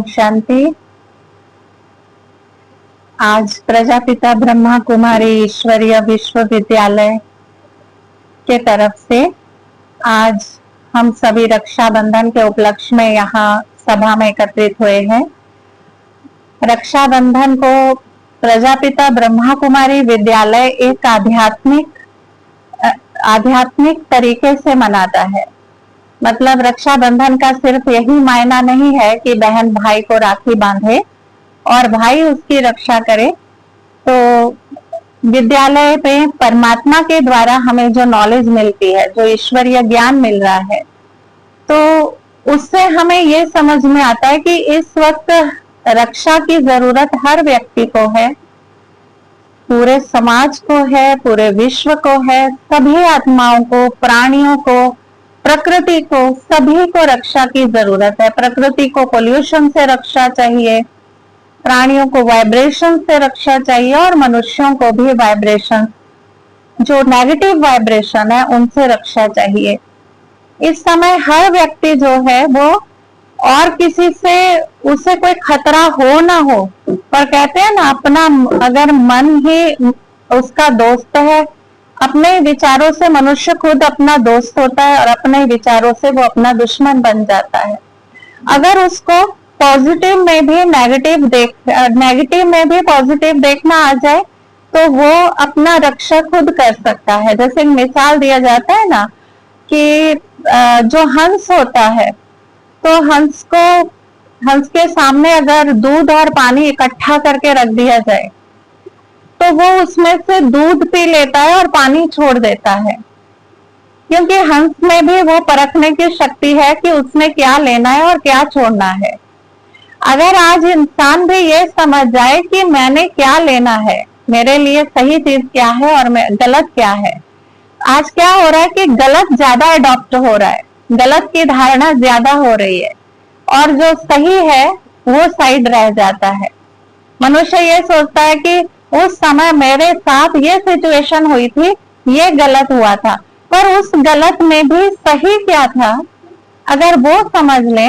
ओम शांति। आज प्रजापिता ब्रह्मा कुमारी ईश्वरीय विश्वविद्यालय के तरफ़ से आज हम सभी रक्षाबंधन के उपलक्ष्य में यहाँ सभा में एकत्रित हुए हैं। रक्षाबंधन को प्रजापिता ब्रह्मा कुमारी विद्यालय एक आध्यात्मिक आध्यात्मिक तरीके से मनाता है। मतलब रक्षाबंधन का सिर्फ़ यही मायना नहीं है कि बहन भाई को राखी बांधे और भाई उसकी रक्षा करे। तो विद्यालय पे परमात्मा के द्वारा हमें जो नॉलेज मिलती है, जो ईश्वरीय ज्ञान मिल रहा है तो उससे हमें ये समझ में आता है कि इस वक्त रक्षा की ज़रूरत हर व्यक्ति को है। पूरे समाज को है, पूरे विश्व को है, सभी आत्माओं को, प्राणियों को प्रकृति को, सभी को रक्षा की ज़रूरत है। प्रकृति को पोल्यूशन से रक्षा चाहिए, प्राणियों को वाइब्रेशन से रक्षा चाहिए और मनुष्यों को भी वाइब्रेशन जो नेगेटिव वाइब्रेशन है, उनसे रक्षा चाहिए। इस समय हर व्यक्ति जो है, वो और किसी से, उसे कोई खतरा हो ना हो, पर कहते हैं ना, अपना अगर मन ही उसका दोस्त है अपने विचारों से मनुष्य खुद अपना दोस्त होता है और अपने विचारों से वो अपना दुश्मन बन जाता है। अगर उसको पॉजिटिव में भी नेगेटिव देख नेगेटिव में भी पॉजिटिव देखना आ जाए तो वो अपना रक्षा खुद कर सकता है। जैसे मिसाल दिया जाता है ना कि जो हंस होता है तो हंस को, हंस के सामने अगर दूध और पानी इकट्ठा करके रख दिया जाए तो वो उसमें से दूध पी लेता है और पानी छोड़ देता है। क्योंकि हंस में भी वो परखने की शक्ति है कि उसने क्या लेना है और क्या छोड़ना है। अगर आज इंसान भी ये समझ जाए कि मैंने क्या लेना है, मेरे लिए सही चीज़ क्या है और मैं गलत क्या है। आज क्या हो रहा है कि गलत ज़्यादा अडॉप्ट हो रहा है, गलत की धारणा ज़्यादा हो रही है और जो सही है, वो साइड रह जाता है। मनुष्य ये सोचता है कि उस समय मेरे साथ ये सिचुएशन हुई थी, ये गलत हुआ था। पर उस गलत में भी सही क्या था? अगर वो समझ ले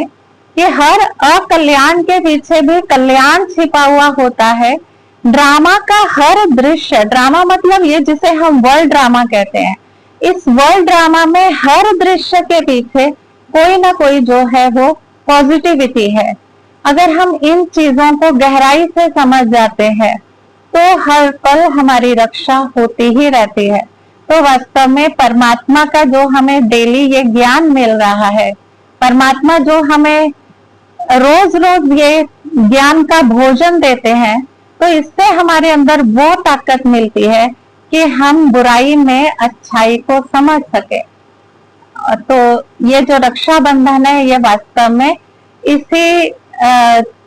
कि हर अकल्याण के पीछे भी कल्याण छिपा हुआ होता है ड्रामा का हर दृश्य ड्रामा मतलब ये जिसे हम वर्ल्ड ड्रामा कहते हैं, इस वर्ल्ड ड्रामा में हर दृश्य के पीछे कोई ना कोई जो है वो पॉजिटिविटी है। अगर हम इन चीज़ों को गहराई से समझ जाते हैं तो हर पल हमारी रक्षा होती ही रहती है। तो वास्तव में परमात्मा का जो हमें डेली ये ज्ञान मिल रहा है, परमात्मा जो हमें रोज रोज ये ज्ञान का भोजन देते हैं तो इससे हमारे अंदर वो ताकत मिलती है कि हम बुराई में अच्छाई को समझ सके। तो ये जो रक्षाबंधन है, ये वास्तव में इसी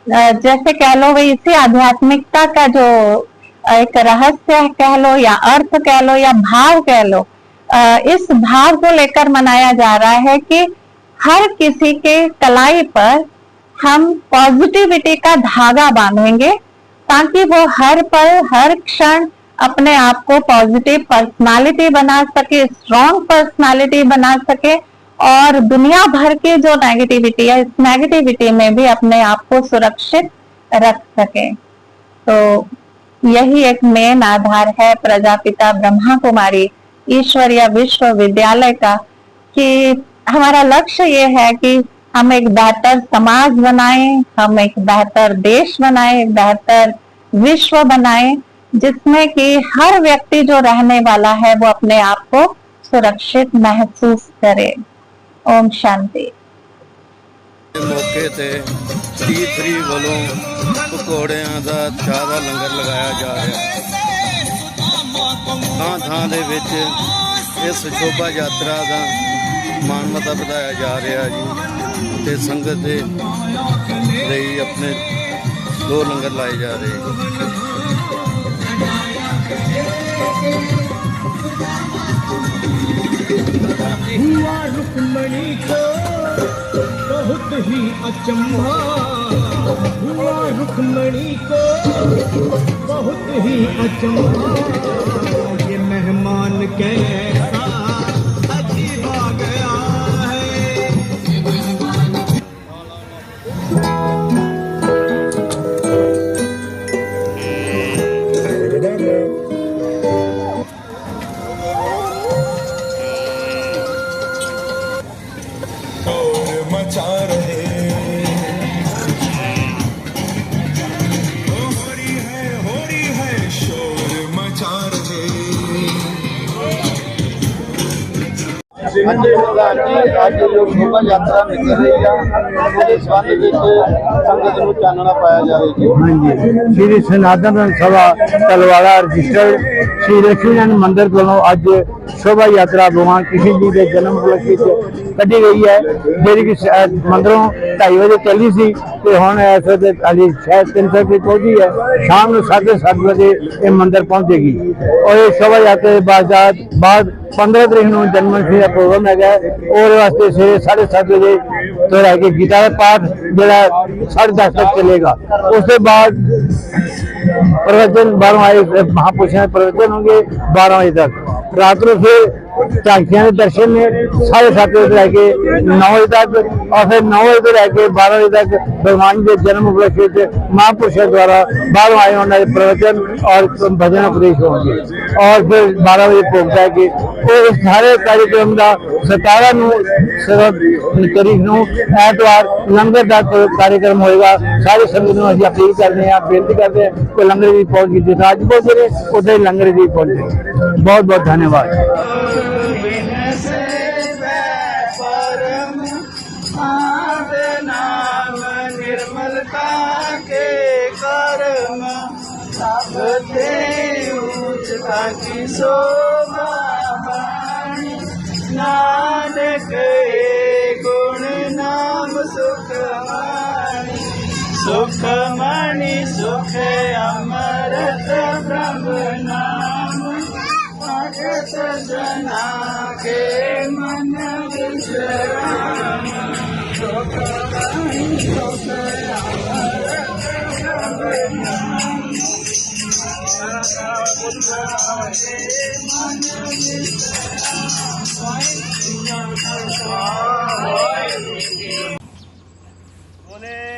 जैसे कह लो, वही इसी आध्यात्मिकता का जो एक रहस्य कह लो या अर्थ कह लो या भाव कह लो इस भाव को लेकर मनाया जा रहा है कि हर किसी के कलाई पर हम पॉजिटिविटी का धागा बांधेंगे ताकि वो हर पल, हर क्षण अपने आप को पॉजिटिव पर्सनालिटी बना सके स्ट्रॉन्ग पर्सनालिटी बना सके और दुनिया भर की जो नेगेटिविटी है, इस नेगेटिविटी में भी अपने आप को सुरक्षित रख सके। तो यही एक मेन आधार है प्रजापिता ब्रह्मा कुमारी ईश्वरीय विश्वविद्यालय का, कि हमारा लक्ष्य ये है कि हम एक बेहतर समाज बनाएँ, हम एक बेहतर देश बनाएँ, एक बेहतर विश्व बनाएँ, जिसमें कि हर व्यक्ति जो रहने वाला है वो अपने आप को सुरक्षित महसूस करे। ओम शांति। ਮੌਕੇ ਤੇ ਟੀ3 ਵੱਲੋਂ ਪਕੌੜਿਆਂ ਦਾ ਚਾਹ ਦਾ ਲੰਗਰ ਲਗਾਇਆ ਜਾ ਰਿਹਾ ਥਾਂ ਥਾਂ ਦੇ ਵਿੱਚ ਇਸ ਸ਼ੋਭਾ ਯਾਤਰਾ ਦਾ ਮਾਨਮਤਾ ਵਧਾਇਆ ਜਾ ਰਿਹਾ ਜੀ। ਤੇ ਸੰਗਤ ਦੇ ਲਈ ਆਪਣੇ ਦੋ ਲੰਗਰ ਲਾਏ ਜਾ ਰਹੇ हुआ रुक्मणी को बहुत ही अचंभा हुआ रुक्मणी को बहुत ही अचंभा ये मेहमान कैसा ਹਾਂਜੀ ਪ੍ਰਧਾਨ ਜੀ ਅੱਜ ਜੋ ਸ਼ੋਭਾ ਯਾਤਰਾ ਨਿਕਲ ਰਹੀ ਆ, ਉਹਦੇ ਸੰਬੰਧ ਵਿੱਚ ਸੰਗਤ ਨੂੰ ਚਾਨਣਾ ਪਾਇਆ ਜਾਵੇ ਜੀ। ਹਾਂਜੀ। ਸ੍ਰੀ ਸਨਾਤਨ ਸਭਾ ਤਲਵਾੜਾ ਰਜਿਸਟਰਡ ਸ੍ਰੀ ਲక్ష్ਮੀਨਾਰਾਇਣ ਮੰਦਿਰ ਵੱਲੋਂ ਅੱਜ ਸ਼ੋਭਾ ਯਾਤਰਾ ਭਗਵਾਨ ਕ੍ਰਿਸ਼ਨ ਜੀ ਦੇ ਜਨਮ ਦਿਵਸ ਕੱਢੀ ਗਈ ਹੈ। ਜਿਹੜੀ ਕਿ ਮੰਦਰੋਂ ਮੰਦਿਰੋਂ 2:30 ਵਜੇ ਚੱਲੀ ਸੀ ਤੇ ਹੁਣ ਇਸ ਵੇਲੇ ਅਲੀ ਸ਼ਾਇਦ 300 ਵਜੇ ਪਹੁੰਚੀ ਹੈ। ਸ਼ਾਮ ਨੂੰ 7:30 ਵਜੇ ਇਹ ਮੰਦਿਰ ਪਹੁੰਚੇਗੀ। ਔਰ ਇਹ ਸ਼ੋਭਾ ਯਾਤਰਾ ਦੇ ਬਾਅਦ ਬਾਅਦ 15 ਤਰੀਕ ਨੂੰ ਜਨਮ ਅਸ਼ਟਮੀ ਦਾ ਪ੍ਰੋਗਰਾਮ ਹੈਗਾ ਹੈ। ਉਹਦੇ ਵਾਸਤੇ ਸਵੇਰੇ 7:30 ਵਜੇ ਤੋਂ ਲੈ ਕੇ ਗੀਤਾ ਦਾ ਪਾਠ ਜਿਹੜਾ 10:30 ਤੱਕ ਚੱਲੇਗਾ। ਉਸ ਤੋਂ ਬਾਅਦ प्रवचन बारह बजे महापुरुषों के प्रवचन होंगे बारह बजे तक रात को फिर झांकियां के दर्शन ने साढ़े सात बजे से लेके नौ बजे तक और फिर नौ बजे से लेके बारह बजे तक भगवान के जन्म उपलक्ष्य से महापुरुषों द्वारा बारह आए उन्होंने प्रवचन और भजन उपदेश होंगे और फिर बारह बजे भोग जाएगी और इस सारे कार्यक्रम का सतारा ਤਰੀਕ ਨੂੰ ਐਤਵਾਰ ਲੰਗਰ ਦਾ ਕ- ਕਾਰਜਕ੍ਰਮ ਹੋਏਗਾ ਸਾਰੇ ਸੰਗਤ ਨੂੰ ਅਸੀਂ ਅਪੀਲ ਕਰਦੇ ਹਾਂ ਬੇਨਤੀ ਕਰਦੇ ਹਾਂ को लंगर भी पहुँच गई थी राजपुर से उधर लंगर भी पहुँच गई बहुत बहुत धन्यवाद। की शोभा गुण नाम ब्रह्मनाम भगत जना के मन विश्राम सुख सुख मन विश्राम बोले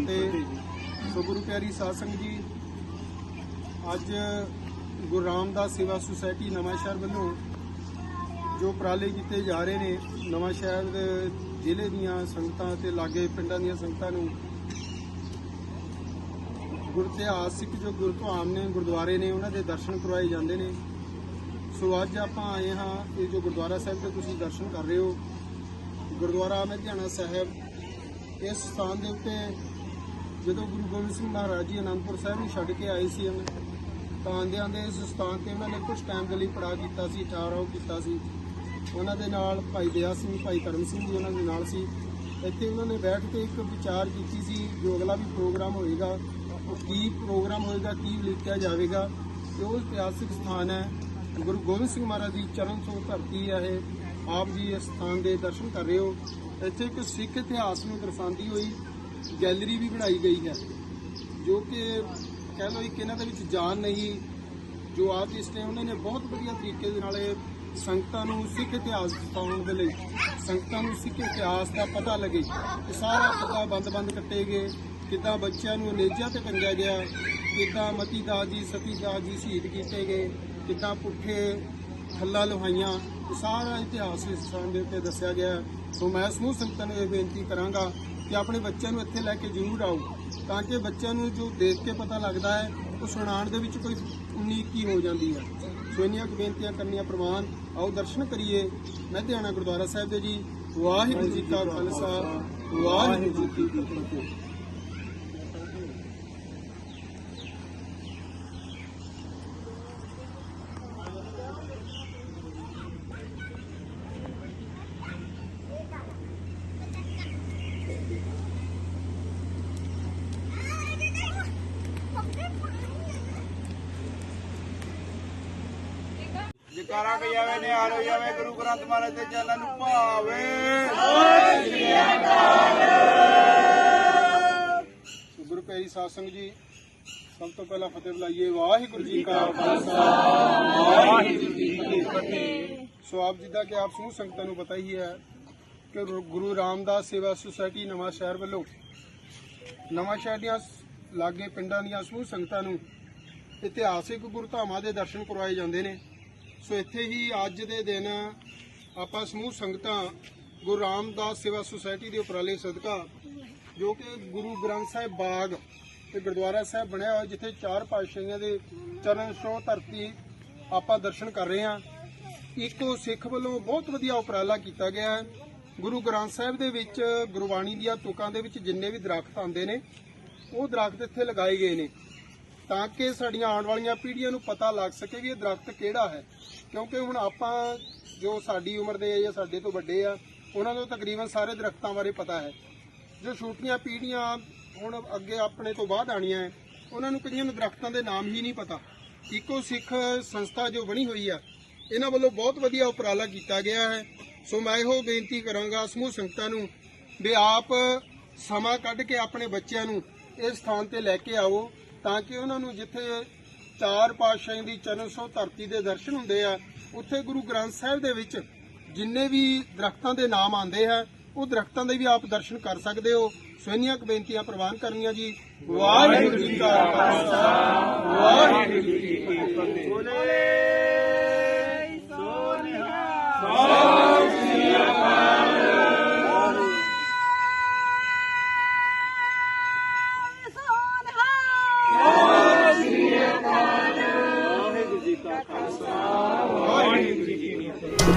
ਸੋ ਗੁਰੂ ਪਿਆਰੀ ਸਾਧ ਸੰਗਤ ਜੀ, ਅੱਜ ਗੁਰੂ ਰਾਮਦਾਸ ਸੇਵਾ ਸੁਸਾਇਟੀ ਨਵਾਂਸ਼ਹਿਰ ਵੱਲੋਂ ਜੋ ਉਪਰਾਲੇ ਕੀਤੇ ਜਾ ਰਹੇ ਨੇ ਨਵਾਂਸ਼ਹਿਰ ਦੇ ਜ਼ਿਲ੍ਹੇ ਦੀਆਂ ਸੰਗਤਾਂ ਤੇ ਲਾਗੇ ਪਿੰਡਾਂ ਦੀਆਂ ਸੰਗਤਾਂ ਨੂੰ ਗੁਰਤਿਹਾਸਿਕ ਜੋ ਗੁਰਧਾਮ ਨੇ, ਗੁਰਦੁਆਰੇ ਨੇ, ਉਹਨਾਂ ਦੇ ਦਰਸ਼ਨ ਕਰਵਾਏ ਜਾਂਦੇ ਨੇ। ਸੋ ਅੱਜ ਆਪਾਂ ਆਏ ਹਾਂ, ਇਹ ਜੋ ਗੁਰਦੁਆਰਾ ਸਾਹਿਬ ਦੇ ਤੁਸੀਂ ਦਰਸ਼ਨ ਕਰ ਰਹੇ ਹੋ, ਗੁਰਦੁਆਰਾ ਲੁਧਿਆਣਾ ਸਾਹਿਬ, ਇਸ ਸਥਾਨ ਦੇ ਉੱਤੇ ਜਦੋਂ ਗੁਰੂ ਗੋਬਿੰਦ ਸਿੰਘ ਮਹਾਰਾਜ ਜੀ ਅਨੰਦਪੁਰ ਸਾਹਿਬ ਨੂੰ ਛੱਡ ਕੇ ਆਏ ਸੀ ਹਨ ਤਾਂ ਆਂਦਿਆਂ ਦੇ ਇਸ ਸਥਾਨ ਤੇ ਉਹਨਾਂ ਨੇ ਕੁਝ ਟਾਈਮ ਦੇ ਲਈ ਪੜਾ ਕੀਤਾ ਸੀ ਠਹਿਰਾਓ ਕੀਤਾ ਸੀ। ਉਹਨਾਂ ਦੇ ਨਾਲ ਭਾਈ ਦਇਆ ਸਿੰਘ, ਭਾਈ ਕਰਮ ਸਿੰਘ ਜੀ ਉਹਨਾਂ ਦੇ ਨਾਲ ਸੀ। ਇੱਥੇ ਉਹਨਾਂ ਨੇ ਬੈਠ ਕੇ ਇੱਕ ਵਿਚਾਰ ਕੀਤੀ ਸੀ ਜੋ ਅਗਲਾ ਵੀ ਪ੍ਰੋਗਰਾਮ ਹੋਏਗਾ ਉਹ ਕੀ ਪ੍ਰੋਗਰਾਮ ਹੋਏਗਾ, ਕੀ ਲਿਖਿਆ ਜਾਵੇਗਾ। ਤੇ ਉਹ ਇਤਿਹਾਸਿਕ ਸਥਾਨ ਹੈ। ਗੁਰੂ ਗੋਬਿੰਦ ਸਿੰਘ ਮਹਾਰਾਜ ਦੀ ਚਰਨ ਛੋਹ ਧਰਤੀ ਹੈ ਇਹ। ਆਪ ਜੀ ਇਸ ਸਥਾਨ ਦੇ ਦਰਸ਼ਨ ਕਰ ਰਹੇ ਹੋ। ਇੱਥੇ ਇੱਕ ਸਿੱਖ ਇਤਿਹਾਸ ਨੂੰ ਦਰਸਾਉਂਦੀ ਹੋਈ ਗੈਲਰੀ ਵੀ ਬਣਾਈ ਗਈ ਹੈ, ਜੋ ਕਿ ਕਹਿ ਲਓ ਇੱਕ ਇਹਨਾਂ ਦੇ ਵਿੱਚ ਜਾਨ ਨਹੀਂ, ਜੋ ਆਰਟਿਸਟ ਨੇ, ਉਹਨਾਂ ਨੇ ਬਹੁਤ ਵਧੀਆ ਤਰੀਕੇ ਦੇ ਨਾਲ ਇਹ ਸੰਗਤਾਂ ਨੂੰ ਸਿੱਖ ਇਤਿਹਾਸ ਦਿਖਾਉਣ ਦੇ ਲਈ, ਸੰਗਤਾਂ ਨੂੰ ਸਿੱਖ ਇਤਿਹਾਸ ਦਾ ਪਤਾ ਲੱਗੇ ਇਹ ਸਾਰਾ ਪਤਾ ਬੰਦ-ਬੰਦ ਕੱਟੇ ਗਏ, ਕਿੱਦਾਂ ਬੱਚਿਆਂ ਨੂੰ ਨੇਜਾ ਤੇ ਟੰਗਿਆ ਗਿਆ, ਕਿੱਦਾਂ ਮਤੀ ਦਾਸ ਜੀ ਸਤੀ ਦਾਸ ਜੀ ਸ਼ਹੀਦ ਕੀਤੇ ਗਏ, ਕਿੱਦਾਂ ਪੁੱਠੇ ਖੱਲਾ ਲੁਹਾਈਆਂ, ਸਾਰਾ ਇਤਿਹਾਸ ਇਸ ਸਥਾਨ ਦੇ ਉੱਤੇ ਦੱਸਿਆ ਗਿਆ। ਸੋ ਮੈਂ ਸਮੂਹ ਸੰਗਤਾਂ ਨੂੰ ਇਹ ਬੇਨਤੀ ਕਰਾਂਗਾ ਕਿ ਆਪਣੇ ਬੱਚਿਆਂ ਨੂੰ ਇੱਥੇ ਲੈ ਕੇ ਜ਼ਰੂਰ ਆਓ, ਤਾਂ ਕਿ ਬੱਚਿਆਂ ਨੂੰ ਜੋ ਦੇਖ ਕੇ ਪਤਾ ਲੱਗਦਾ ਹੈ, ਉਹ ਸੁਣਾਉਣ ਦੇ ਵਿੱਚ ਕੋਈ ਉਨੀਕੀ ਹੋ ਜਾਂਦੀ ਹੈ। ਸੋ ਇੰਨੀਆਂ ਕੁ ਬੇਨਤੀਆਂ ਕਰਨੀਆਂ ਪ੍ਰਵਾਨ, ਆਓ ਦਰਸ਼ਨ ਕਰੀਏ। ਮੈਂ ਗੁਰਦੁਆਰਾ ਸਾਹਿਬ ਦੇ ਜੀ। ਵਾਹਿਗੁਰੂ ਜੀ ਕਾ ਖਾਲਸਾ, ਵਾਹਿਗੁਰੂ ਜੀ ਕੀ ਫਤਿਹ। ਜਕਾਰਾ ਕੇ ਜਾਵੇ ਨਿਹਾਲ ਹੋ ਜਾਵੇ ਗੁਰੂ ਗ੍ਰੰਥ ਮਹਾਰਾਜ ਦੇ ਚਰਨਾਂ ਨੂੰ ਭਾਵੇ। ਗੁਰੂ ਪਿਆਰੀ ਸਾਧ ਸੰਗਤ ਜੀ ਸਭ ਤੋਂ ਪਹਿਲਾਂ ਫਤਿਹ ਬੁਲਾਈਏ। ਵਾਹਿਗੁਰੂ ਜੀ ਕਾ ਖਾਲਸਾ। ਵਾਹਿਗੁਰੂ ਜੀ ਕੀ ਫਤਿਹ। ਸੋ ਆਪ ਜਿੱਦਾਂ ਕਿ ਆਪ ਸਮੂਹ ਸੰਗਤਾਂ ਨੂੰ ਪਤਾ ਹੀ ਹੈ ਕਿ ਗੁਰੂ- ਰਾਮਦਾਸ ਸੇਵਾ ਸੁਸਾਇਟੀ ਨਵਾਂ ਸ਼ਹਿਰ ਵੱਲੋਂ ਨਵਾਂ ਸ਼ਹਿਰ ਦੀਆਂ ਲਾਗੇ ਪਿੰਡਾਂ ਦੀਆਂ ਸਮੂਹ ਸੰਗਤਾਂ ਨੂੰ ਇਤਿਹਾਸਿਕ ਗੁਰਧਾਮਾਂ ਦੇ ਦਰਸ਼ਨ ਕਰਵਾਏ ਜਾਂਦੇ ਨੇ। ਸੋ ਇੱਥੇ ਹੀ ਅੱਜ ਦੇ ਦਿਨ ਆਪਾਂ ਸਮੂਹ ਸੰਗਤਾਂ ਗੁਰੂ ਰਾਮਦਾਸ ਸੇਵਾ ਸੁਸਾਇਟੀ ਦੇ ਉਪਰਾਲੇ ਸਦਕਾ, ਜੋ ਕਿ ਗੁਰੂ ਗ੍ਰੰਥ ਸਾਹਿਬ ਬਾਗ ਤੇ ਗੁਰਦੁਆਰਾ ਸਾਹਿਬ ਬਣਿਆ ਹੋਇਆ, ਜਿੱਥੇ ਚਾਰ ਪਾਤਸ਼ਾਹੀਆਂ ਦੇ ਚਰਨ ਛੋਹ ਧਰਤੀ ਆਪਾਂ ਦਰਸ਼ਨ ਕਰ ਰਹੇ ਹਾਂ। ਇੱਕੋ ਸਿੱਖ ਵੱਲੋਂ ਬਹੁਤ ਵਧੀਆ ਉਪਰਾਲਾ ਕੀਤਾ ਗਿਆ ਹੈ। ਗੁਰੂ ਗ੍ਰੰਥ ਸਾਹਿਬ ਦੇ ਵਿੱਚ ਗੁਰਬਾਣੀ ਦੀਆਂ ਤੁਕਾਂ ਦੇ ਵਿੱਚ ਜਿੰਨੇ ਵੀ ਦਰਖਤ ਆਉਂਦੇ ਨੇ, ਉਹ ਦਰਖਤ ਇੱਥੇ ਲਗਾਏ ਗਏ ਨੇ। ਤਾਂ ਕਿ ਸਾਡੀਆਂ ਆਉਣ ਵਾਲੀਆਂ ਪੀੜ੍ਹੀਆਂ ਨੂੰ ਪਤਾ ਲੱਗ ਸਕੇ ਵੀ ਇਹ ਦਰਖਤ ਕਿਹੜਾ ਹੈ। ਕਿਉਂਕਿ ਹੁਣ ਆਪਾਂ ਜੋ ਸਾਡੀ ਉਮਰ ਦੇ ਆ ਜਾਂ ਸਾਡੇ ਤੋਂ ਵੱਡੇ ਆ, ਉਹਨਾਂ ਨੂੰ ਤਕਰੀਬਨ ਸਾਰੇ ਦਰਖਤਾਂ ਬਾਰੇ ਪਤਾ ਹੈ। ਜੋ ਛੋਟੀਆਂ ਪੀੜ੍ਹੀਆਂ ਹੁਣ ਅੱਗੇ ਆਪਣੇ ਤੋਂ ਬਾਅਦ ਆਣੀਆਂ ਹੈ, ਉਹਨਾਂ ਨੂੰ ਕਈਆਂ ਨੂੰ ਦਰਖਤਾਂ ਦੇ ਨਾਮ ਹੀ ਨਹੀਂ ਪਤਾ। ਇਕੋ ਸਿੱਖ ਸੰਸਥਾ ਜੋ ਬਣੀ ਹੋਈ ਆ, ਇਹਨਾਂ ਵੱਲੋਂ ਬਹੁਤ ਵਧੀਆ ਉਪਰਾਲਾ ਕੀਤਾ ਗਿਆ ਹੈ। ਸੋ ਮੈਂ ਇਹੋ ਬੇਨਤੀ ਕਰਾਂਗਾ ਸਮੂਹ ਸੰਗਤਾਂ ਨੂੰ ਵੀ ਆਪ ਸਮਾਂ ਕੱਢ ਕੇ ਆਪਣੇ ਬੱਚਿਆਂ ਨੂੰ ਇਸ ਸਥਾਨ ਤੇ ਲੈ ਕੇ ਆਓ। ਤਾਂ ਕਿ ਉਹਨਾਂ ਨੂੰ ਜਿੱਥੇ ਚਾਰ ਪਾਤਸ਼ਾਹਾਂ ਦੀ ਚਰਨ ਸੋ ਧਰਤੀ ਦੇ ਦਰਸ਼ਨ ਹੁੰਦੇ ਆ, ਉੱਥੇ ਗੁਰੂ ਗ੍ਰੰਥ ਸਾਹਿਬ ਦੇ ਵਿੱਚ ਜਿੰਨੇ ਵੀ ਦਰਖਤਾਂ ਦੇ ਨਾਮ ਆਉਂਦੇ ਆ, ਉਹ ਦਰਖਤਾਂ ਦੇ ਵੀ ਆਪ ਦਰਸ਼ਨ ਕਰ ਸਕਦੇ ਹੋ। ਸੋ ਬੇਨਤੀਆਂ ਪ੍ਰਵਾਨ ਕਰਨੀਆਂ ਜੀ। ਵਾਹਿਗੁਰੂ ਜੀ ਕਾ ਖਾਲਸਾ, ਵਾਹਿਗੁਰੂ ਜੀ ਕੀ ਫਤਿਹ।